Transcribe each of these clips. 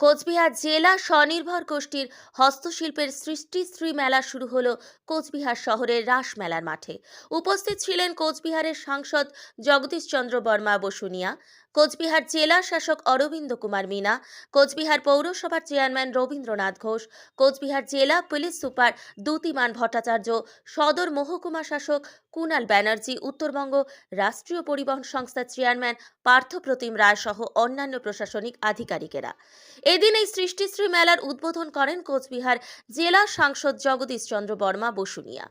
কোচবিহার জেলা স্বনির্ভর গোষ্ঠীর হস্তশিল্পের সৃষ্টিশ্রী মেলা শুরু হল কোচবিহার শহরের রাসমেলার মাঠে। উপস্থিত ছিলেন কোচবিহারের সাংসদ জগদীশ চন্দ্র বর্মা বসুনিয়া কোচবিহার জেলা শাসক অরবিন্দ কুমার মিনা, কোচবিহার পৌরসভার চেয়ারম্যান রবীন্দ্রনাথ ঘোষ, কোচবিহার জেলা পুলিশ সুপার দ্যুতিমান ভট্টাচার্য, সদর মহকুমা শাসক কুনাল ব্যানার্জি, উত্তরবঙ্গ রাষ্ট্রীয় পরিবহন সংস্থার চেয়ারম্যান পার্থপ্রতিম রায় সহ অন্যান্য প্রশাসনিক আধিকারিকেরা। এদিন এই সৃষ্টিশ্রী মেলার উদ্বোধন করেন কোচবিহার জেলা সাংসদ জগদীশ চন্দ্র বর্মা বসুনিয়া।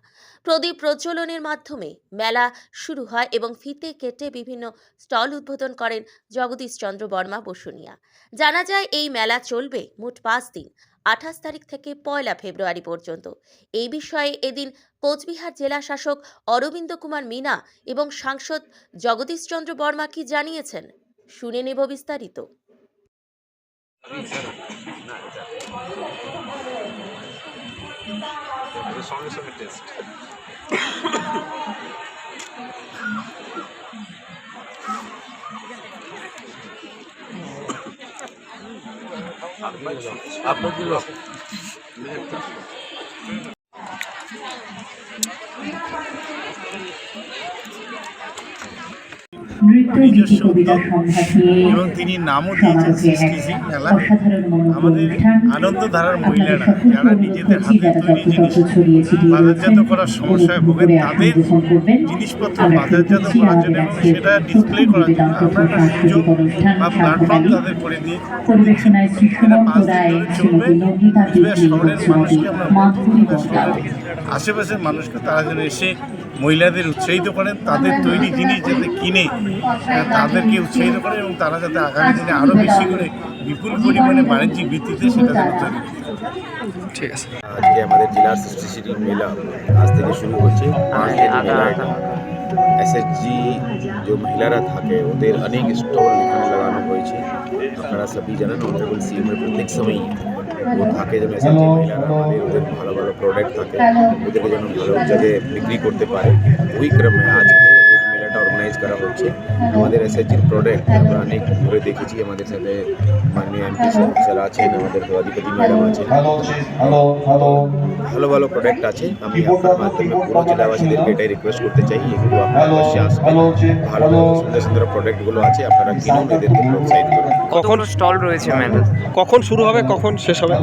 প্রদীপ প্রজ্বলনের মাধ্যমে মেলা শুরু হয় এবং ফিতে কেটে বিভিন্ন স্টল উদ্বোধন করেন জগদীশ চন্দ্র বর্মা বসুনিয়া জানা যায় এই মেলা চলবে মোট পাঁচ দিন আঠাশ তারিখ থেকে পয়লা ফেব্রুয়ারি পর্যন্ত এই বিষয়ে এদিন কোচবিহার জেলা শাসক অরবিন্দ কুমার মিনা এবং সাংসদ জগদীশ চন্দ্র বর্মা কি জানিয়েছেন শুনে নেব বিস্তারিত সঙ্গে সঙ্গে টেস্ট আপনার নিজস্ব উদ্যোগ এবং তিনি নামও দিয়েছেন সৃষ্টিশীল মেলা আমাদের আনন্দধারার মহিলারা যারা নিজেদের হাতে তৈরি জিনিস বাজারজাত করার সমস্যায় ভোগেন তাদের জিনিসপত্র বাজারজাত করার জন্য এবং সেটা ডিসপ্লে করার জন্য আমরা একটা সুযোগ বা প্ল্যাটফর্ম তাদের করে দিয়ে সুমন্ত পাঁচ দিন ধরে চলবে। শহরের মানুষকে আমরা আশেপাশের মানুষকে তারা যেন এসে মহিলাদের উৎসাহিত করেন তাদের তৈরি জিনিস যাতে কিনে তাদেরকে উৎসাহিত করে এবং তারা যাতে আগামী দিনে আরও বেশি করে বিপুল পরিমাণে বাণিজ্যিক ভিত্তিতে সেটা যেন তৈরি করে। আজকে আমাদের জেলার সৃষ্টিশীল মেলা আজ থেকে শুরু হচ্ছে। পাঁচ দিন মেলা এটা এসএসজি যে মহিলারা থাকে ওদের অনেক স্টল এখানে লাগানো হয়েছে। আপনারা সবই জানেন অনারেবল সিএমের প্রত্যেক সময়ই ও থাকে যে মেসেজ মহিলারা আমাদের ওদের ভালো ভালো প্রোডাক্ট থাকে ওদেরকে যেন ভালো জায়গায় বিক্রি করতে পারে। ওই ক্রমে আজকে অর্গানাইজ করা হচ্ছে আমাদের এসএসজির প্রোডাক্ট আমরা অনেক ঘুরে দেখেছি আমাদের সাথে মাননীয় এমপি স্যার আছেন আমাদের সভাধিপতি ম্যাডাম আছেন। ভালো ভালো প্রোডাক্ট আছে। আমি আপনার মাধ্যমে পুরো জেলাবাসীদেরকে এটাই রিকোয়েস্ট করতে চাই। একটু আপনারা অবশ্যই আসবেন ভালো ভালো সুন্দর সুন্দর প্রোডাক্টগুলো আছে। আপনারা কিনুন এদেরকে প্রোৎসাহিত করুন। কখন স্টল রয়েছে মেলা কখন শুরু হবে কখন শেষ হবে?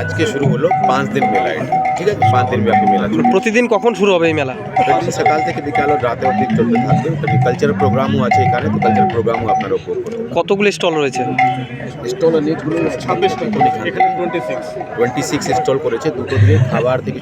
আজকে শুরু হলো পাঁচ দিন মেলা এটা। ঠিক আছে? পাঁচ দিন ব্যাপী মেলা প্রতিদিন কখন শুরু হবে এই মেলা? সকাল থেকে বিকাল ও রাতে অবধি চলতে থাকবে। কালচারাল প্রোগ্রামও আছে এখানে তো কালচারাল প্রোগ্রামও আপনার উপভোগ করতে কতগুলো স্টল রয়েছে? স্টল অনেকগুলো ছাব্বিশটা। টোয়েন্টি সিক্স স্টল করেছে দুটো দিকে খাবার থেকে